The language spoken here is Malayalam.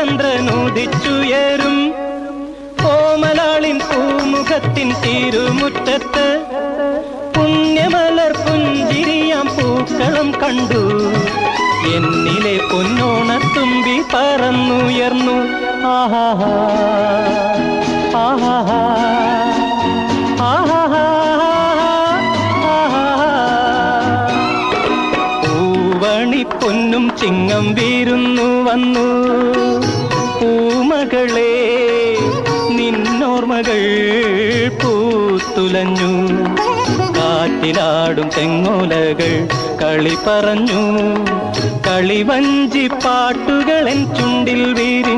ചന്ദ്രനുദിച്ചുയരും. ഓമലാളിൻ പൂമുഖത്തിൻ തിരുമുറ്റത്ത് പുണ്യമലർ പുഞ്ചിരിയാം പൂക്കളം കണ്ടു. എന്നിലെ പൊന്നോണത്തുമ്പി പറന്നുയർന്നു. ആഹാഹാ ആഹാഹാ. പൂവണി പൊന്നും ചിങ്ങം വീരുന്നു വന്നു. പൂമകളെ നിന്നോർമകൾ പൂത്തുലഞ്ഞു. കാറ്റിലാടും തെങ്ങോലകൾ കളി പറഞ്ഞു. കളിവഞ്ചി പാട്ടുകളൻ ചുണ്ടിൽ വിരിഞ്ഞു